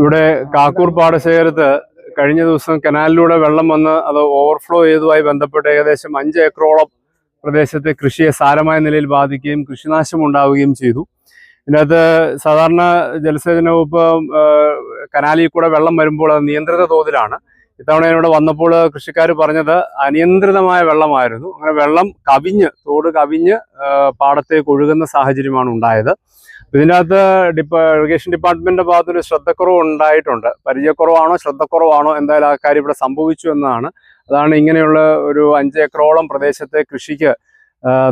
ഇവിടെ കാക്കൂർ പാടശേഖരത്ത് കഴിഞ്ഞ ദിവസം കനാലിലൂടെ വെള്ളം വന്ന് അത് ഓവർഫ്ലോ ചെയ്തതുമായി ബന്ധപ്പെട്ട് ഏകദേശം അഞ്ച് ഏക്കറോളം പ്രദേശത്തെ കൃഷിയെ സാരമായ നിലയിൽ ബാധിക്കുകയും കൃഷിനാശം ഉണ്ടാവുകയും ചെയ്തു. ഇതിനകത്ത് സാധാരണ ജലസേചന വകുപ്പ് കനാലിൽ കൂടെ വെള്ളം വരുമ്പോൾ അത് നിയന്ത്രിത തോതിലാണ്. ഇത്തവണ ഇവിടെ വന്നപ്പോൾ കൃഷിക്കാർ പറഞ്ഞത് അനിയന്ത്രിതമായ വെള്ളമായിരുന്നു. അങ്ങനെ വെള്ളം കവിഞ്ഞ് തോട് കവിഞ്ഞ് പാടത്തേക്ക് ഒഴുകുന്ന സാഹചര്യമാണ് ഉണ്ടായത്. ഇതിനകത്ത് ഡിപ്പ ഇറിഗേഷൻ ഡിപ്പാർട്ട്മെന്റിന്റെ ഭാഗത്തൊരു ശ്രദ്ധക്കുറവ് ഉണ്ടായിട്ടുണ്ട് പരിചയക്കുറവാണോ ശ്രദ്ധക്കുറവാണോ എന്തായാലും ആ കാര്യം ഇവിടെ സംഭവിച്ചു എന്നാണ്. അതാണ് ഇങ്ങനെയുള്ള ഒരു അഞ്ച് ഏക്കറോളം പ്രദേശത്തെ കൃഷിക്ക്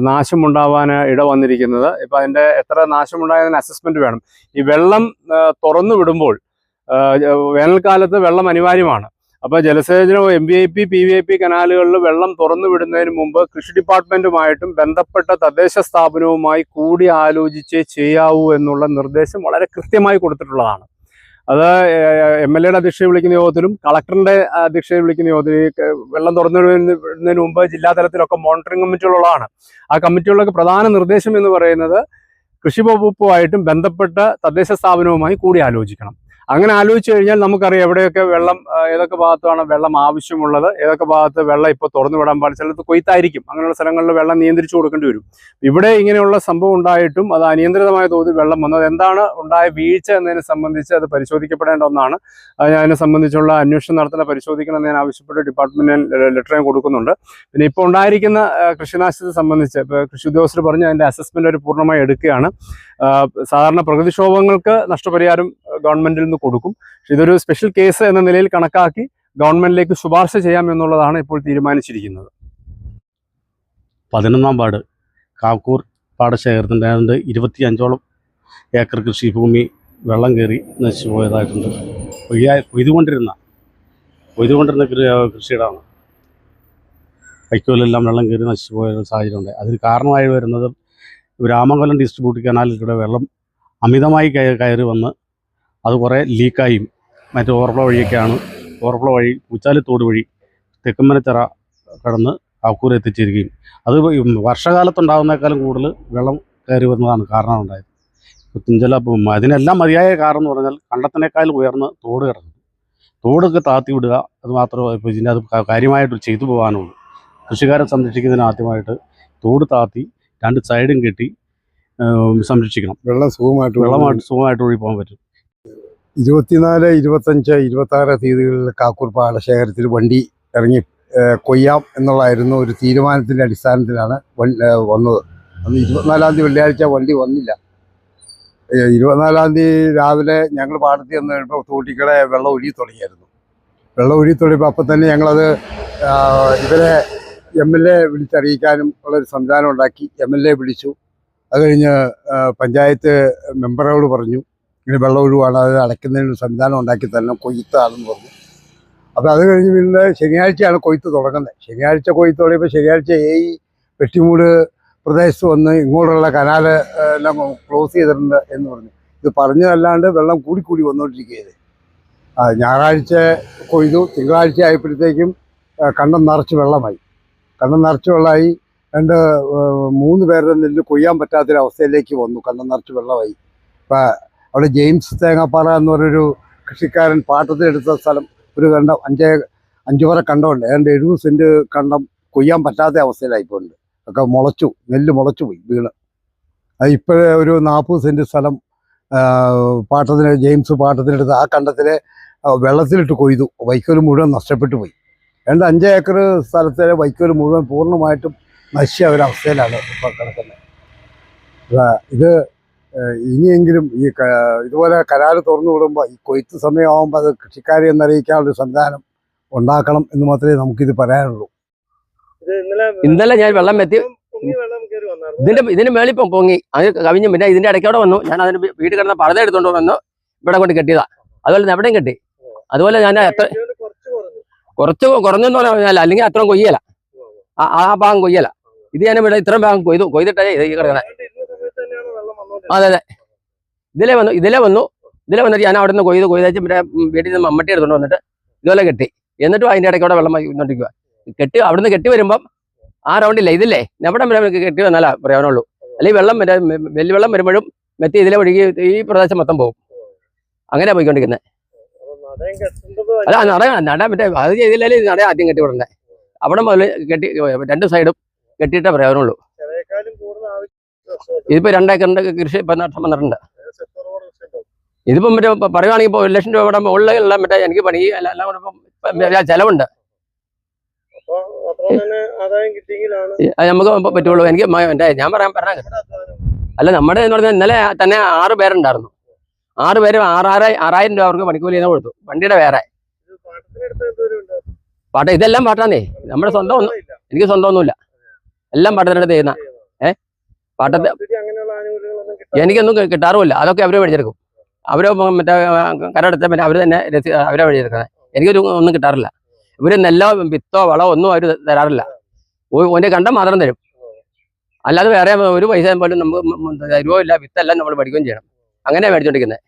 നാശമുണ്ടാവാൻ ഇട വന്നിരിക്കുന്നത്. ഇപ്പൊ അതിന്റെ എത്ര നാശമുണ്ടായതിന് അസസ്മെന്റ് വേണം. ഈ വെള്ളം തുറന്നു വിടുമ്പോൾ വേനൽക്കാലത്ത് വെള്ളം അനിവാര്യമാണ്. അപ്പൊ ജലസേചനം M V I P P V I P കനാലുകളിൽ വെള്ളം തുറന്നു വിടുന്നതിന് മുമ്പ് കൃഷി ഡിപ്പാർട്ട്മെന്റുമായിട്ടും ബന്ധപ്പെട്ട തദ്ദേശ സ്ഥാപനവുമായി കൂടി ആലോചിച്ചേ ചെയ്യാവൂ എന്നുള്ള നിർദ്ദേശം വളരെ കൃത്യമായി കൊടുത്തിട്ടുള്ളതാണ്. അത് എം എൽ എയുടെ അധ്യക്ഷയെ വിളിക്കുന്ന യോഗത്തിലും കളക്ടറിന്റെ അധ്യക്ഷയെ വിളിക്കുന്ന യോഗത്തിൽ വെള്ളം തുറന്നു വിടുന്നതിന് മുമ്പ് ജില്ലാ തലത്തിലൊക്കെ മോണിറ്ററിംഗ് കമ്മിറ്റികളുള്ളതാണ്. ആ കമ്മിറ്റികളിലൊക്കെ പ്രധാന നിർദ്ദേശം എന്ന് പറയുന്നത് കൃഷി വകുപ്പുമായിട്ടും ബന്ധപ്പെട്ട തദ്ദേശ സ്ഥാപനവുമായി കൂടി ആലോചിക്കണം. അങ്ങനെ ആലോചിച്ച് കഴിഞ്ഞാൽ നമുക്കറിയാം എവിടെയൊക്കെ വെള്ളം ഏതൊക്കെ ഭാഗത്താണ് വെള്ളം ആവശ്യമുള്ളത് ഏതൊക്കെ ഭാഗത്ത് വെള്ളം ഇപ്പോൾ തുറന്നു വിടാൻ പാടില്ല ചിലത് കൊയ്ത്തായിരിക്കും. അങ്ങനെയുള്ള സ്ഥലങ്ങളിൽ വെള്ളം നിയന്ത്രിച്ചു കൊടുക്കേണ്ടി വരും. ഇവിടെ ഇങ്ങനെയുള്ള സംഭവം ഉണ്ടായിട്ടും അത് അനിയന്ത്രിതമായ തോതിൽ വെള്ളം വന്നത് എന്താണ് ഉണ്ടായ വീഴ്ച എന്നതിനെ സംബന്ധിച്ച് അത് പരിശോധിക്കപ്പെടേണ്ട ഒന്നാണ്. അത് അതിനെ സംബന്ധിച്ചുള്ള അന്വേഷണം നടത്തുന്ന പരിശോധിക്കണം എന്ന് ഞാൻ ആവശ്യപ്പെട്ട് ഡിപ്പാർട്ട്മെന്റിന് ലെറ്റർ ഞാൻ കൊടുക്കുന്നുണ്ട്. പിന്നെ ഇപ്പോൾ ഉണ്ടായിരിക്കുന്ന കൃഷിനാശത്തെ സംബന്ധിച്ച് കൃഷി ഉദ്യോഗസ്ഥർ പറഞ്ഞ് അതിന്റെ അസസ്മെന്റ് അവർ പൂർണമായി എടുക്കുകയാണ്. സാധാരണ പ്രകൃതിക്ഷോഭങ്ങൾക്ക് നഷ്ടപരിഹാരം ഗവൺമെന്റിൽ നിന്ന് കൊടുക്കും. ഇതൊരു സ്പെഷ്യൽ കേസ് എന്ന നിലയിൽ കണക്കാക്കി ഗവൺമെന്റിലേക്ക് ശുപാർശ ചെയ്യാം എന്നുള്ളതാണ് ഇപ്പോൾ തീരുമാനിച്ചിരിക്കുന്നത്. പതിനൊന്നാം പാട് കാക്കൂർ പാടശേഖരത്തിന്റെ ഏതാണ്ട് ഇരുപത്തി അഞ്ചോളം ഏക്കർ കൃഷിഭൂമി വെള്ളം കയറി നശിച്ചു പോയതായിട്ടുണ്ട് കൊയ്തുകൊണ്ടിരുന്ന കൊയ്തുകൊണ്ടിരുന്ന കൃഷിയിടമാണ് വൈക്കോലെല്ലാം വെള്ളം കയറി നശിച്ചു പോയ സാഹചര്യമുണ്ട്. അതിന് കാരണമായി വരുന്നത് രാമംഗലം ഡിസ്ട്രിബ്യൂട്ട് കനാലിലൂടെ വെള്ളം അമിതമായി കയ- കയറി വന്ന് അത് കുറേ ലീക്കായും മറ്റു ഓവർഫ്ലോ വഴിയൊക്കെയാണ്. ഓവർഫ്ലോ വഴി പൂച്ചാലിത്തോട് വഴി തെക്കുമനച്ചിറ കടന്ന് കാക്കൂർ എത്തിച്ചിരിക്കുകയും. അത് വർഷകാലത്തുണ്ടാകുന്നേക്കാളും കൂടുതൽ വെള്ളം കയറി വരുന്നതാണ് കാരണം ഉണ്ടായത് അപ്പം അതിനെല്ലാം മതിയായ കാരണം എന്ന് പറഞ്ഞാൽ കണ്ടത്തിനേക്കാൾ ഉയർന്ന് തോട് കിടക്കുന്നു. തോടൊക്കെ താത്തി വിടുക അത് മാത്രമേ ഇപ്പോൾ ഇതിന്റെ അത് കാര്യമായിട്ട് ചെയ്തു പോകാനുള്ളൂ. കൃഷിക്കാരെ സംരക്ഷിക്കുന്നതിന് ആദ്യമായിട്ട് തോട് താത്തി രണ്ട് സൈഡും കെട്ടി സംരക്ഷിക്കണം. വെള്ളം സുഖമായിട്ട് വെള്ളമായിട്ട് സുഖമായിട്ട് ഒഴിപ്പോകാൻ പോകാൻ പറ്റും. ഇരുപത്തിനാല് ഇരുപത്തഞ്ച് ഇരുപത്തി ആറ് തീയതികളിൽ കാക്കൂർ പാടശേഖരത്തിൽ വണ്ടി ഇറങ്ങി കൊയ്യാം എന്നുള്ളതായിരുന്നു ഒരു തീരുമാനത്തിന്റെ അടിസ്ഥാനത്തിലാണ് വന്നത്. അന്ന് ഇരുപത്തിനാലാം തീയതി വെള്ളിയാഴ്ച വണ്ടി വന്നില്ല. ഇരുപത്തിനാലാം തീയതി രാവിലെ ഞങ്ങൾ പാടത്തിൽ വന്ന് കഴിയുമ്പോൾ തോട്ടിക്കടെ വെള്ളം ഒഴുകി തുടങ്ങിയായിരുന്നു. വെള്ളം ഒഴുകി തുടങ്ങിയപ്പോൾ അപ്പം തന്നെ ഞങ്ങളത് ഇവരെ എം എൽ എ വിളിച്ചറിയിക്കാനും ഉള്ളൊരു സംവിധാനം ഉണ്ടാക്കി എം എൽ എ വിളിച്ചു. അത് കഴിഞ്ഞ് പഞ്ചായത്ത് മെമ്പറോട് പറഞ്ഞു ഇങ്ങനെ വെള്ളം ഒഴിവാണ്. അത് അടയ്ക്കുന്നതിന് സംവിധാനം ഉണ്ടാക്കി തരണം കൊയ്ത്താണെന്ന് പറഞ്ഞു. അപ്പോൾ അത് കഴിഞ്ഞ് പിന്നെ ശനിയാഴ്ചയാണ് കൊയ്ത്ത് തുടങ്ങുന്നത്. ശനിയാഴ്ച കൊയ്ത്ത് തുടങ്ങിയപ്പോൾ ശനിയാഴ്ച ഈ വെട്ടിമൂട് പ്രദേശത്ത് വന്ന് ഇങ്ങോട്ടുള്ള കനാല് എല്ലാം ക്ലോസ് ചെയ്തിട്ടുണ്ട് എന്ന് പറഞ്ഞു. ഇത് പറഞ്ഞതല്ലാണ്ട് വെള്ളം കൂടി കൂടി വന്നുകൊണ്ടിരിക്കുകയത് ഞായറാഴ്ച കൊയ്തു. തിങ്കളാഴ്ച ആയപ്പോഴത്തേക്കും കണ്ണം നിറച്ച് വെള്ളമായി. കണ്ടം നിറച്ച് വെള്ളമായി. രണ്ട് മൂന്ന് പേരുടെ നെല്ല് കൊയ്യാൻ പറ്റാത്തൊരവസ്ഥയിലേക്ക് വന്നു. കണ്ടം നിറച്ച് വെള്ളമായി. ഇപ്പം അവിടെ ജെയിംസ് തേങ്ങാപ്പാറ എന്ന് പറഞ്ഞൊരു കൃഷിക്കാരൻ പാട്ടത്തിനെടുത്ത സ്ഥലം ഒരു കണ്ടം അഞ്ചേ അഞ്ചു പറ കണ്ടമുണ്ട്. ഏതാണ്ട് എഴുപത് സെന്റ് കണ്ടം കൊയ്യാൻ പറ്റാത്ത അവസ്ഥയിലായിപ്പോണ്ട്. ഒക്കെ മുളച്ചു നെല്ല് മുളച്ചു പോയി വീണ്. അത് ഇപ്പോഴേ ഒരു നാൽപ്പത് സെന്റ് സ്ഥലം പാട്ടത്തിന് ജെയിംസ് പാട്ടത്തിനെടുത്ത് ആ കണ്ടത്തിലെ വെള്ളത്തിലിട്ട് കൊയ്തു. വൈക്കോൽ മുഴുവൻ നഷ്ടപ്പെട്ടു പോയി. ഏതാണ്ട് അഞ്ച് ഏക്കർ സ്ഥലത്തിലെ വൈക്കോൽ മുഴുവൻ പൂർണമായിട്ടും നശിച്ച ഒരവസ്ഥയിലാണ് ഇപ്പോൾ കിടക്കുന്നത്. ഇത് ഇനിയെങ്കിലും ഈ ഇതുപോലെ കരാറ് തുറന്നു വിടുമ്പോൾ ഈ കൊയ്ത്ത് സമയമാകുമ്പോൾ അത് കൃഷിക്കാരെ എന്നറിയിക്കാനുള്ള ഒരു സംവിധാനം ഉണ്ടാക്കണം എന്ന് മാത്രമേ നമുക്കിത് പറയാനുള്ളൂ. ഇന്നലെ ഞാൻ വെള്ളം എത്തി. ഇതിന്റെ ഇതിന്റെ മേളിൽ ഇപ്പം പൊങ്ങി. അത് കവിഞ്ഞു പിന്നെ ഇതിന്റെ ഇടയ്ക്കോടെ വന്നു. ഞാൻ അതിന് വീട് വീട്ടിൽ കിടന്ന പർദ്ദ എടുത്തോണ്ട് വന്നു. ഇവിടെ കൊണ്ട് കെട്ടിയതാ. അതുപോലെ തന്നെ എവിടെയും കെട്ടി. അതുപോലെ ഞാൻ എത്ര കുറച്ച് കുറഞ്ഞെന്ന് പറഞ്ഞാൽ അല്ലെങ്കിൽ അത്രയും കൊയ്യല. ആ ആ ഭാഗം കൊയ്യല. ഇത് ഞാൻ ഇവിടെ ഇത്രയും ഭാഗം കൊയ്തു. കൊയ്തിട്ടേ ഇത് ഈ കിടക്കണേ. അതെ അതെ. ഇതിലെ വന്നു ഇതിലെ വന്നു. ഇതിലെ വന്നിട്ട് ഞാൻ അവിടെ നിന്ന് കൊയ്ത് കൊയ്തച്ച് ഉം, വീട്ടിൽ നിന്ന് മമ്മട്ടി എടുത്തോണ്ട് വന്നിട്ട് ഇതുപോലെ കെട്ടി. എന്നിട്ടും അതിന്റെ ഇടയ്ക്കൂടെ വെള്ളം വന്നുകൊണ്ടിരിക്കുക കെട്ടി അവിടെ നിന്ന് കെട്ടി വരുമ്പം ആ റൗണ്ടില്ല ഇതില്ലേ? എവിടെ വരെ കെട്ടി വന്നാലാ പറയാനുള്ളൂ. അല്ലെങ്കിൽ വെള്ളം മറ്റേ വലിയ വെള്ളം വരുമ്പോഴും മെത്തി ഇതിലെ ഒഴുകി ഈ പ്രദേശം മൊത്തം പോകും അങ്ങനെ പോയിക്കൊണ്ടിരിക്കുന്നത് അല്ല നട നട മറ്റേ അത് ചെയ്തില്ലേ നട ആദ്യം കെട്ടി വിടണ്ടേ. അവിടെ മുതൽ കെട്ടി രണ്ട് സൈഡും കെട്ടിയിട്ടേ പറയാനുള്ളൂ. ഇതിപ്പോ രണ്ടേക്കറിന്റെ കൃഷി ഇപ്പൊ നഷ്ടം വന്നിട്ടുണ്ട് രൂപ ഇതിപ്പോ മറ്റേ പറയുവാണെങ്കിൽ ഇപ്പൊ ഒരു ലക്ഷം രൂപയുടെ ഉള്ള മറ്റേ എനിക്ക് പണി എല്ലാം കൂടെ ഇപ്പം ചെലവുണ്ട്. നമുക്ക് പറ്റുള്ളൂ. എനിക്ക് ഞാൻ പറയാൻ പറഞ്ഞ അല്ല നമ്മുടെ എന്ന് പറഞ്ഞാൽ ഇന്നലെ തന്നെ ആറ് പേരുണ്ടായിരുന്നു. ആറ് പേരും ആറായിരം ആറായിരം രൂപ അവർക്ക് പണിക്കൂലി തന്നെ കൊടുത്തു. വണ്ടിയുടെ വേറെ. പാട്ട ഇതെല്ലാം പാട്ടാന്നേ. നമ്മുടെ സ്വന്തം ഒന്നും എനിക്ക് സ്വന്തം ഒന്നുമില്ല. എല്ലാം പാട്ടത്തിനടുത്ത് ചെയ്യുന്ന പാട്ടത്തെ എനിക്കൊന്നും കിട്ടാറുമില്ല. അതൊക്കെ അവരെ മേടിച്ചെടുക്കും. അവർ മറ്റേ കരടുത്ത പിന്നെ അവർ തന്നെ രസീ അവരെ മേടിച്ചെടുക്കുന്നത് എനിക്കൊരു ഒന്നും കിട്ടാറില്ല. ഇവർ നെല്ലോ വിത്തോ വളോ ഒന്നും അവർ തരാറില്ല. ഓ- ഓന്റെ കണ്ടം മാത്രം തരും. അല്ലാതെ വേറെ ഒരു പൈസ പോലും നമുക്ക് തരുവോ ഇല്ല വിത്തല്ല നമ്മൾ പഠിക്കുകയും ചെയ്യണം. അങ്ങനെ മേടിച്ചോണ്ടിരിക്കുന്നത്